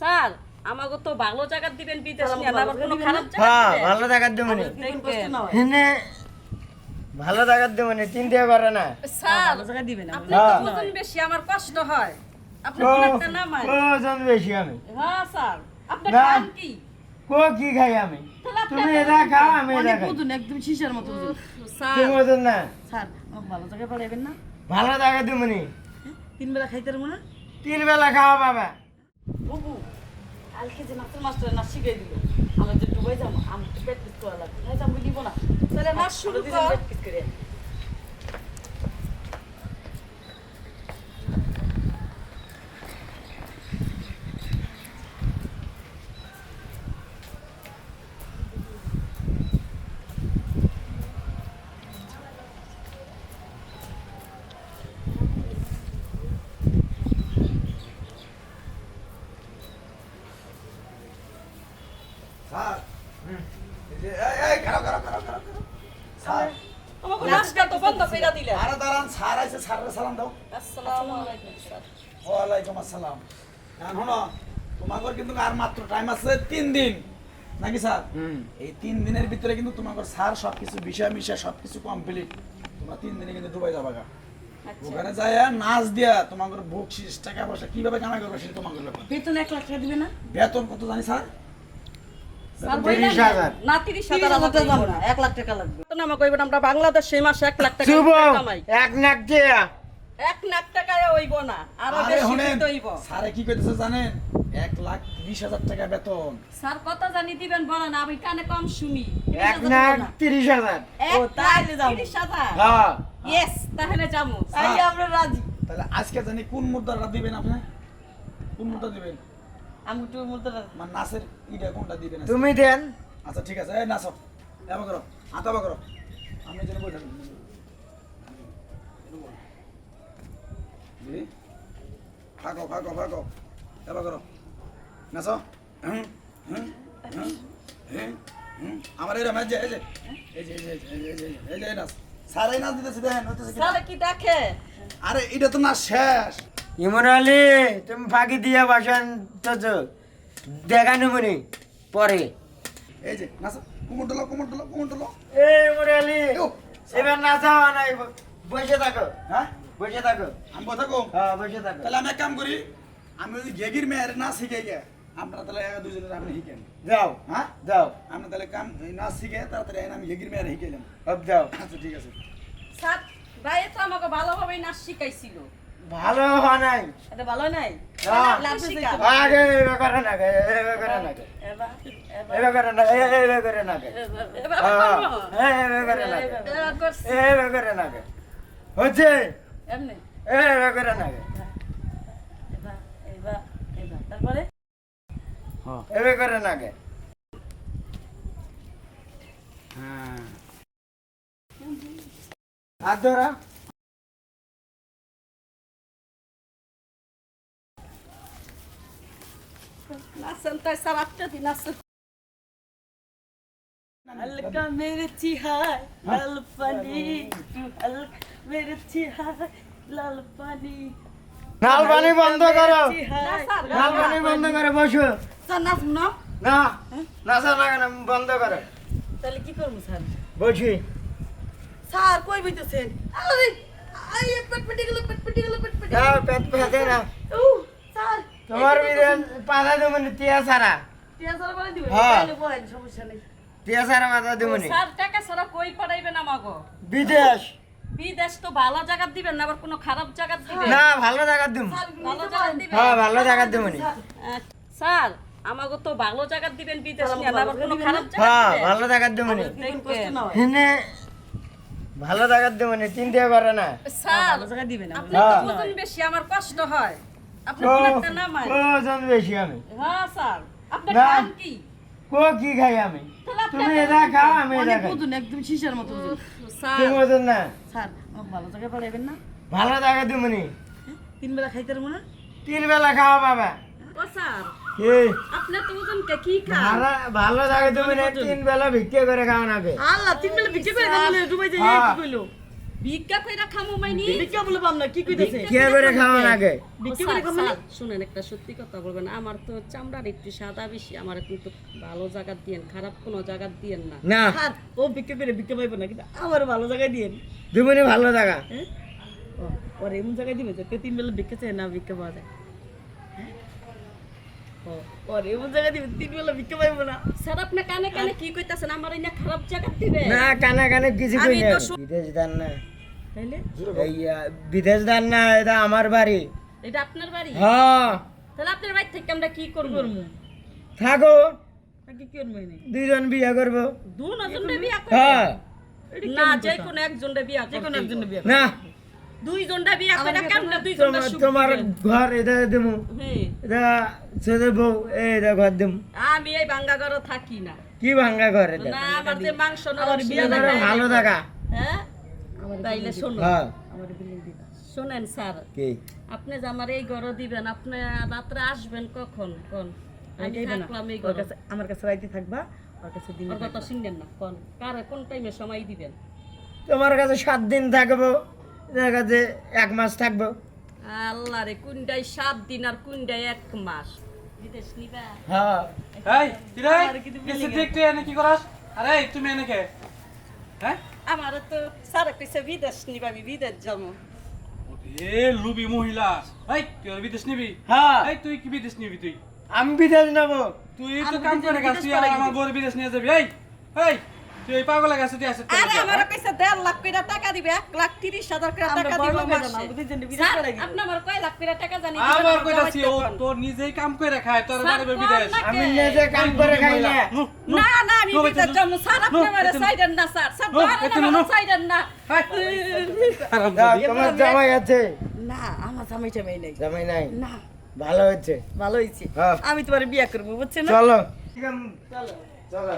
Sir আমাকে তো ভালো জায়গা দিবেন বিদেশ নিয়ে আবার কোনো খারাপ জায়গা হ্যাঁ ভালো জায়গার দেবো নি দেখবেন। হিনে ভালো জায়গার দেবো নি চিন্তা করে না। স্যার ভালো জায়গা দিবেন আপনি হ্যাঁ। তো ওজন বেশি আমার কষ্ট হয়। আপনি কোনো একটা নামাই ওজন বেশি আমি। হ্যাঁ স্যার। আপনি না। খান কি? কো কি খাই আমি? তুমি এটা খাও আমি এটা খাই। বুঝুন একদম শিশার মতো বুঝুন। স্যার তুমি ওজন না। স্যার আমাকে ভালো জায়গায় পাঠাবেন না? ভালো জায়গা দেবো নি তিন বেলা খাইতে পারব না? তিন বেলা খাওয়া বাবা বুবু কালকে যে নাচের মাস্টার না শিখাই দিল আমার যে ডুবাই যাব আমি তো প্র্যাকটিস করা লাগবে। না আমি নিব না। তাহলে নাচ শুরু কর প্র্যাকটিস করে স্যার এই যে এই এই খারাপ খারাপ খারাপ খারাপ স্যার আমাকে নাচটা তো বন্ধ করে দিলেন। আরে দাঁড়ান স্যার আইছে স্যারের সালাম দাও। আসসালামু আলাইকুম স্যার। ওয়ালাইকুম আসসালাম। এখন শোনো তোমাদের কিন্তু আর মাত্র টাইম আছে তিন দিন। নাকি স্যার? এই তিন দিনের ভিতরে কিন্তু স্যার সবকিছু বিষয় মিশা সবকিছু কমপ্লিট তোমরা তিন দিনে কিন্তু দুবাই যাবা গা। ওখানে যায় নাচ দিয়া টাকা পয়সা কীভাবে কামাই করবে সেটা তোমাদের ব্যাপার। বেতন এক লাখ টাকা দিবে না? বেতন কত জানি স্যার? জানেন? এক লাখ বিশ হাজার টাকা বেতন। স্যার কত জানি দিবেন বলেন আমি কানে কম শুনি। এক নাক তিরিশ হাজার। এক ও, তাহলে যাব। তিরিশ হাজার। হ্যাঁ। ইয়েস তাহলে যাব। তাইলে আমরা রাজি। তাহলে আজকে জানি কোন মুদ্রাটা দিবেন আপনি? কোন মুদ্রা দিবেন? মধ্যে মানে ইটা কোনটা দিবেন আজকে? তুমি দেন। আচ্ছা ঠিক আছে এই নাচো এবার করো আতাবা করো। আমি যেন বই থাকি জি ফাঁকো ফাঁকো ফাঁকো এবার করো। নাচো হুম, হুম, হুম, হুম, হুম। আমার এই যে এই যে এই যে এই যে এই যে এই যে এই যে এই নাচ সারাই নাচ দিতেছি দেখেন হইতেছে কি না? স্যার কি দেখে? আরে এটা তো না শেষ। ইমন আলী তুমি ফাঁকি দিয়ে বাসান তো দেখানো মনে পরে। এই যে নাচো। কুমুর ডলো কুমুর ডলো কুমুর ডলো এই ইমন আলী এবার নাচাও নাই বসে থাকো। হ্যাঁ? বসে থাকো। আমি কম হ্যাঁ বসে থাকো। তাহলে আমি এক কাম করি আমি যদি গেগির মেয়ের নাচ শিখে গে। আমরা তাহলে দুজনের আপনি শিখেন। যাও। হ্যাঁ? যাও। আমরা তাহলে কাম নাচ শিখে তাড়াতাড়ি আমি গেগির মেয়ের শিখাইলাম সব যাও। আচ্ছা ঠিক আছে। স্যার ভাই তো আমাকে ভালোভাবে নাচ শিখাইছিল। ভালো হওয়া নাই। এটা ভালো নাই। আগে করে না গে এবার করে না এবার করে না এ- এবার করে না গে এবার হ্যাঁ, করে না এবার করে না গে হচ্ছে এবার করে না তারপরে এবার করে না হ্যাঁ। হাত ধরা। নাচেন তাই স্যার আটটা দিন নাচেন हल्का मेरे चिहाय लाल पानी तू हल्का मेरे चिहाय लाल पानी নাল পানি বন্ধ করো চিহায় নাল পানি বন্ধ করে বসো স্যার নাচ না না নাচা না কেন বন্ধ করো তাহলে কি করবো স্যার বসি স্যার কই বইতেছেন আরে আই পেট পেটে গেল পেট পেটে গেল পেট পেটে যাও পেট পেতে না ও স্যার তোমার পাতা সারা বলে হ্যাঁ। তাহলে বলেন সমস্যা নেই। টিয়া সারা মাথা দেবনি। স্যার টাকা ছাড়া কই পাঠাইবেন আমাকে বিদেশ। বিদেশ তো ভালো জায়গা দিবেন না আবার কোনো খারাপ জায়গা দিবেন? না ভালো জায়গা দিব ভালো জায়গা দিবেন? হ্যাঁ ভালো জায়গা স্যার আমাকে তো ভালো জায়গা দিবেন বিদেশ নিয়ে না আবার কোনো খারাপ জায়গা হ্যাঁ ভালো জায়গা না হয় ভালো জায়গা চিনতে পারে না। স্যার ভালো জায়গা দিবেন আপনি তো হ্যাঁ। বেশি আমার কষ্ট হয়। ওজন বেশি আমি। হ্যাঁ স্যার। আপনি না। খান কি? কো কি খাই আমি? তুমি এটা খাও আমি এটা খাই। বুঝুন একদম শিশার মতো স্যার। তুমি ওজন না? স্যার আমাকে ভালো জায়গায় না? ভালো জায়গা দেবনি তিন বেলা খাইতে পারব না? তিন বেলা খাওয়া পাবা। ও স্যার। এই তো ওজন কি খান? ভালো ভালো জায়গা দেবনি তিন বেলা ভিক্ষে করে খাওয়া নাকে আল্লাহ তিন বেলা বিক্রি করে দেন ডুবাই যাই হ্যাঁ। কি কইলো? ভিক্ষা কইরা খামু মাইনি? ভিক্ষা বলে পাম না কি কইতেছে? কে করে খাওয়ান আগে? ভিক্ষা করে না শুনেন একটা সত্যি কথা বলবেন আমার তো চামড়ার একটু সাদা বেশি আমার কিন্তু ভালো জায়গা দিয়েন খারাপ কোনো জায়গা দিয়েন না। না। আর ও ভিক্ষা করে ভিক্ষা পাইবো না কিন্তু আমার ভালো জায়গায় দিয়েন। দুমনি ভালো জায়গা। ওর এমন জায়গায় দিবে তিন বেলা ভিক্ষা চায় না ভিক্ষা পাওয়া যায়। হ্যাঁ? ও, ওর এমন জায়গায় দিবে তিন বেলা ভিক্ষা পাইবো না। স্যার আপনি কানে কানে কি কইতাছেন? আমার এই খারাপ জায়গা দিবে না কানে কানে কিছু কই না বিদেশ দান না। তাইলে? এই বিদেশ দান না এটা আমার বাড়ি। এটা আপনার বাড়ি? হ্যাঁ। তাহলে আপনার বাড়ি থেকে আমরা কি করব থাকো। কি করব দুইজন বিয়ে করব। দুজন বিয়া হ্যাঁ। না যে কোনো একজন বিয়া যে কোনো একজনের বিয়ে না। দুইজনটা বিয়া করে কেমনে দুইজনটা তোমার সুখ তোমার দিবেন? ঘর এটা দেবো হ্যাঁ। এটা ছেলে বউ এটা ঘর দেবো আমি এই বাঙ্গা ঘরে থাকি না। কি ভাঙ্গা ঘর না আমার যে মাংস আমার বিয়ে ভালো জায়গা। হ্যাঁ? তাইলে শোনো। হ্যাঁ। আমার বিল্ডিং দিবা। শোনেন স্যার কি? আপনি যে আমার এই ঘর দিবেন আপনি রাত্রে আসবেন কখন? কোন? আমি থাকলাম এই ঘরে। কাছে আমার কাছে রাইতে থাকবা ওর কাছে দিনে কথা শুনবেন না কোন? কারে কোন টাইমে সময় দিবেন? তোমার কাছে সাত দিন থাকব তোমার কাছে এক মাস থাকব। আল্লাহ রে কুন্ডাই সাত দিন আর কুন্ডাই এক মাস। বিদেশ নিবা। হ্যাঁ। এই কিরে? দেখতে এনে কি করাস? আরে তুমি এনে কে? হ্যাঁ? আমার তো সারা কইছে বিদেশ নিবা আমি বিদেশ যাব। এ লুবি মহিলা। এই তুই বিদেশ নিবি? হ্যাঁ। এই তুই কি বিদেশ নিবি তুই? আমি বিদেশ নেব। তুই তো কাম করে গেছিস আমার বউর বিদেশ নিয়ে যাবি। এই এই। তুই এই পাগলা গেছে তুই আসে আরে আমার কইছে দেড় লাখ কইরা টাকা দিবে এক লাখ তিরিশ হাজার করে টাকা দিব মাসে। আপনি আমার কয় লাখ জানি কইতাছি ও তোর নিজেই কাম করে খায় তোর স্যার, বিদেশ। আমি নিজে কাম করে খাই না। নু, নু, না না আমি বিদেশ যাব স্যার আপনি নো, আমার এতে নো। সাইডেন না স্যার। স্যার নো, ধরেন এতে নো, আমার সাইডেন না। হাই। আরাম দাও, করি। তোমার জামাই আছে? না আমার জামাই টামাই নাই। জামাই নাই? না। ভালো হচ্ছে ভালো হয়েছে। হ্যাঁ। আমি তোমার বিয়ে করব বুঝছে না? চলো। চলো। চলো।